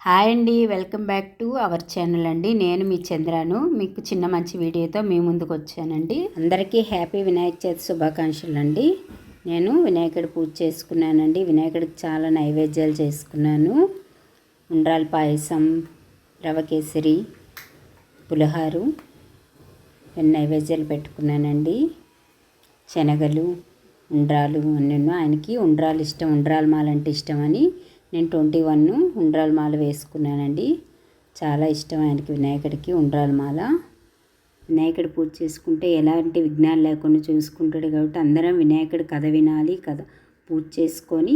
Hi అండి welcome back to our channel అండి. నేను మీ చంద్రాను. మీకు చిన్న మంచి వీడియోతో మీ ముందుకు వచ్చానండి. అందరికీ హ్యాపీ వినాయక చవితి శుభాకాంక్షలు అండి. నేను వినాయకుడి పూజ చేసుకున్నానండి. వినాయకుడికి చాలా నైవేద్యాలు చేసుకున్నాను. ఉండ్రాల పాయసం రవ కేసరి పులిహారు నైవేద్యాలు పెట్టుకున్నానండి. శనగలు ఉండ్రాలు అన్నీ ఆయనకి ఉండ్రాలు ఇష్టం. ఉండ్రాలు మాలంటే ఇష్టం అని నేను ట్వంటీ వన్ ఉండ్రాల మాల వేసుకున్నానండి. చాలా ఇష్టం ఆయనకి వినాయకుడికి ఉండ్రాల మాల. వినాయకుడు పూజ చేసుకుంటే ఎలాంటి విఘ్నాలు లేకుండా చూసుకుంటాడు కాబట్టి అందరం వినాయకుడు కథ వినాలి కథ పూజ చేసుకొని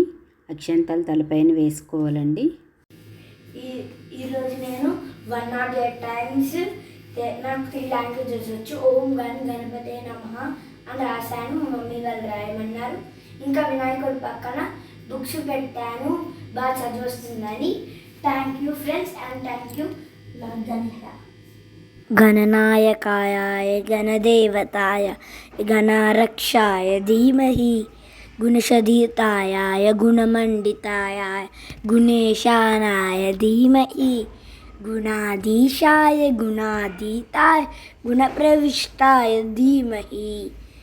అక్షంతాలు తలపైన వేసుకోవాలండి. ఈ ఈరోజు నేను వన్ నాట్ ఎయిట్ టైమ్స్ నాకు త్రీ లాంగ్వేజెస్ వచ్చి. ఓం గన్ గణపతే నమ అని రాశాను. మా మమ్మీ వాళ్ళు రాయమన్నారు. ఇంకా వినాయకుడి పక్కన బుక్స్ పెట్టాను. బాగా చదివస్తుందని. Thank you friends and thank you గణనాయకాయ గణదేవతాయ గణారక్షాయ ధీమహి గుణశదీతాయ గుణమండితాయ గుణేశానాయ ధీమహి గుణాధీశాయ గుణాధీతాయ గుణప్రవిష్టాయ ధీమహి.